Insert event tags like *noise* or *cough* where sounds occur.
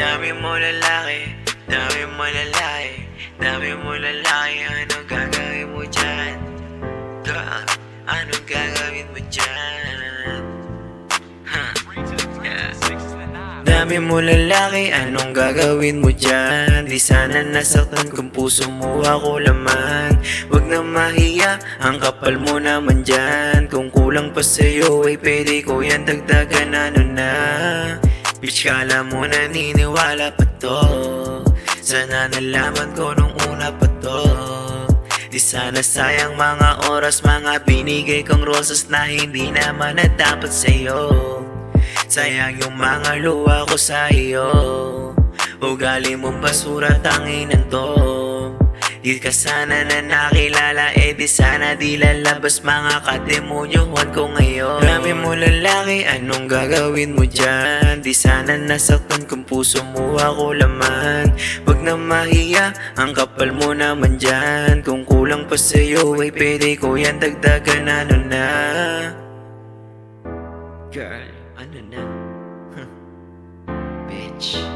Dami mo lalaki, dami mo lalaki Dami mo lalaki, ano gagawin mo dyan? Girl, ano gagawin mo dyan? Dami mo lalaki, anong gagawin mo dyan? Di sana nasaktan kung puso mo ako laman Wag na mahiya, ang kapal mo naman dyan Kung kulang pa sa'yo, ay pwede ko yan dagdagan ano na Bitch, kala mo naniniwala pa to. Sana nalaman ko nung una pa to. Di sana sayang mga oras, mga binigay kong rosas na hindi naman na dapat sa'yo. Sayang yung mga luha ko sa iyo Ugali mong basura tanginan to Di ka sana na nakilala Eh di sana di lalabas mga kademonyohan ko ngayon. Dami mo lalaki, anong gagawin mo dyan? Di sana nasaktan kung puso mo ako laman. Wag na mahiya, ang kapal mo naman dyan. Kung kulang pa sa'yo, ay pwede ko yan dagdagan ano na? Girl, ano na? *laughs* Bitch